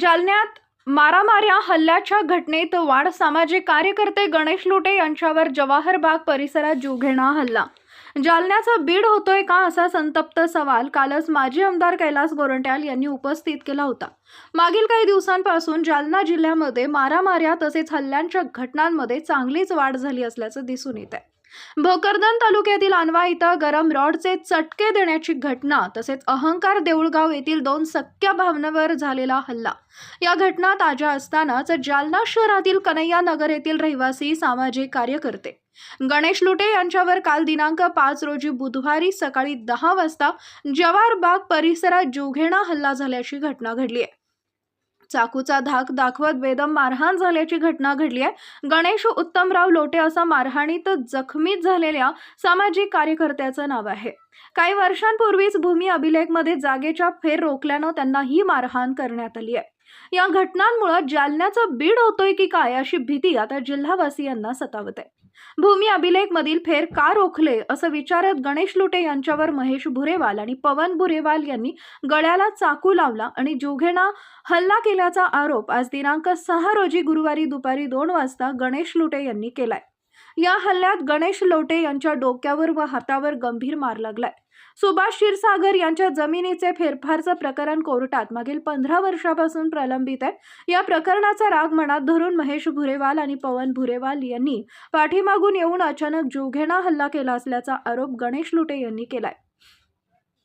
जालन्यात मारामाऱ्या हल्ल्याच्या घटनेत वाढ सामाजिक कार्यकर्ते गणेश लोटे यांच्यावर जवाहर बाग परिसरात जीवघेणा हल्ला. जालन्याचा बीड होतोय का असा संतप्त सवाल कालच माजी आमदार कैलास गोरंट्याल यांनी उपस्थित केला होता. मागील काही दिवसांपासून जालना जिल्ह्यामध्ये मारामाऱ्या तसेच हल्ल्यांच्या घटनांमध्ये चांगलीच वाढ झाली असल्याचं दिसून येत आहे भोकरदन तालुक्यातील अनवा इथं गरम रॉडचे चटके देण्याची घटना तसेच अहंकार देऊळगाव येथील दोन सख्या भावनेवर झालेला हल्ला. या घटना ताज्या असतानाच जालना शहरातील कन्हैया नगर येथील रहिवासी सामाजिक कार्यकर्ते गणेश लुटे यांच्यावर काल दिनांक पाच रोजी बुधवारी सकाळी दहा वाजता जवार बाग परिसरात जीवघेणा हल्ला झाल्याची घटना घडली आहे. चाकूचा धाक दाखवत बेदम मारहाण झाल्याची घटना घडली आहे. गणेश उत्तमराव लोटे असा मारहाणीत जखमीत झालेल्या सामाजिक कार्यकर्त्याचं नाव आहे. काही वर्षांपूर्वीच भूमी अभिलेखमध्ये जागेच्या फेर रोखल्यानं त्यांना ही मारहाण करण्यात आली आहे. या घटनांमुळे जालन्याचा बीड होतोय की काय अशी भीती आता जिल्हावासियांना सतावत आहे. भूमी अभिलेखमधील फेर का रोखले असं विचारत गणेश लुटे यांच्यावर महेश भुरेवाल आणि पवन भुरेवाल यांनी गळ्याला चाकू लावला आणि जोघेना हल्ला केल्याचा आरोप आज दिनांक सहा रोजी गुरुवारी दुपारी दोन वाजता गणेश लुटे यांनी केलाय. या हल्ल्यात गणेश लोटे यांच्या डोक्यावर व हातावर गंभीर मार लागलाय. सुभाष क्षीरसागर यांच्या जमिनीचे फेरफारचं प्रकरण कोर्टात मागील पंधरा वर्षापासून प्रलंबित आहे. या प्रकरणाचा राग मनात धरून महेश भुरेवाल आणि पवन भुरेवाल यांनी पाठीमागून येऊन अचानक जीवघेणा हल्ला केला असल्याचा आरोप गणेश लुटे यांनी केलाय.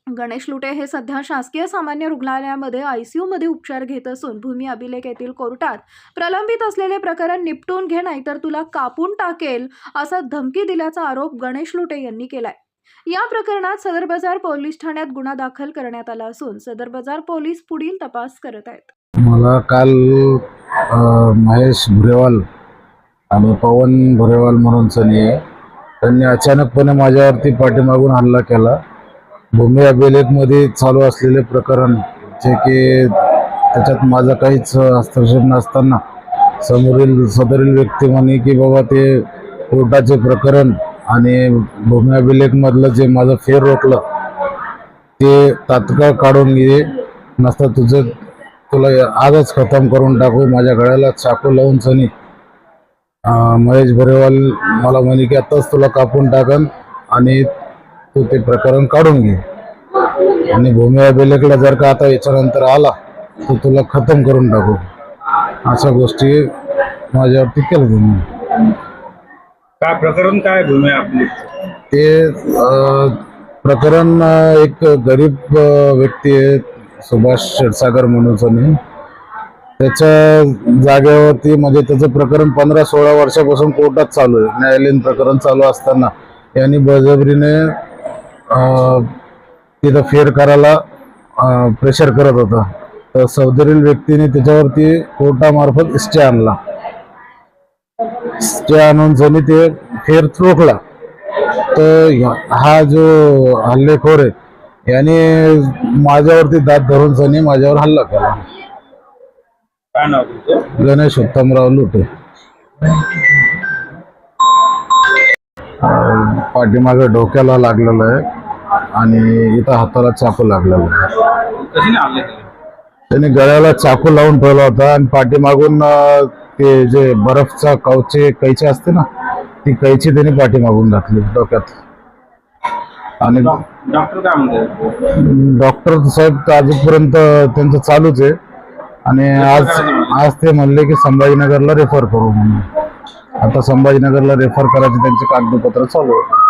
गणेश लुटे हे सध्या शासकीय सामान्य रुग्णालयामध्ये आयसीयू मध्ये उपचार घेत असून भूमी अभिलेख येथील कोर्टात प्रलंबित असलेले प्रकरण निपटून घे नाहीतर तुला कापून टाकेल असा धमकी दिल्याचा आरोप गणेश लुटे यांनी केलाय. या प्रकरणात सदर बाजार पोलीस ठाण्यात गुन्हा दाखल करण्यात आला असून सदर बाजार पोलीस पुढील तपास करत आहेत. मला काल अ, महेश भुरेवाल आणि पवन भुरेवाल म्हणून सनी आहे. त्यांनी अचानकपणे माझ्यावरती पाठीमागून हल्ला केला. भूमी अभिलेखमध्ये चालू असलेले प्रकरण जे की त्याच्यात माझा काहीच हस्तक्षेप नसताना समोरील सदरील व्यक्ती म्हणे की बाबा ते कोर्टाचे प्रकरण आणि भूमी अभिलेखमधलं जे माझं फेर रोखलं ते तात्काळ काढून घे. नसता तुझं तुला आजच खतम करून टाकू. माझ्या गळ्याला चाकू लावून सनी. महेश भरेवाल मला म्हणे की आताच तुला कापून टाकन आणि तू ते प्रकरण काढून घे. आणि भूमी अभिलेखला जर का आता याच्यानंतर आला तर तुला खतम करून टाकू. अशा गोष्टी माझ्यावरती केल्या त्यांनी काय प्रकरण काय भूमी आपली? ते अं, प्रकरण अं, एक गरीब अं, व्यक्ती आहे सुभाष क्षीरसागर म्हणून त्याच्या जागेवरती म्हणजे त्याचं प्रकरण पंधरा सोळा वर्षापासून कोर्टात चालू आहे. न्यायालयीन प्रकरण चालू असताना यांनी बळजबरीने अं, तिथं फेर करायला प्रेशर करत होता. तर सौदरील व्यक्तीने त्याच्यावरती कोर्टामार्फत स्टे आणला. आणून जणी ते फेर रोखला तर हा जो हल्लेखोर आहे याने माझ्यावरती दात धरून सनी माझ्यावर हल्ला केला. काय नाव तुमचं? गणेश उत्तमराव लुटे. अं, पाठीमागे डोक्याला लागलेलं आहे आणि इथं हाताला चाकू लागलेला आहे. हल्ले केले? त्याने गळ्याला चाकू लावून ठेवला होता आणि पाठीमागून अं, ते जे बर्फचा कवचे कैची असते ना ती कैची त्याने पाठीमागून घातली डोक्यात. आणि डॉक्टर काय म्हणते डॉक्टर साहेब तर अजूनपर्यंत त्यांचं चालूच आहे. आणि आज आज ते म्हणले की संभाजीनगरला रेफर करू म्हणून. आता संभाजीनगरला रेफर करायचे त्यांचे कागदपत्र चालू आहे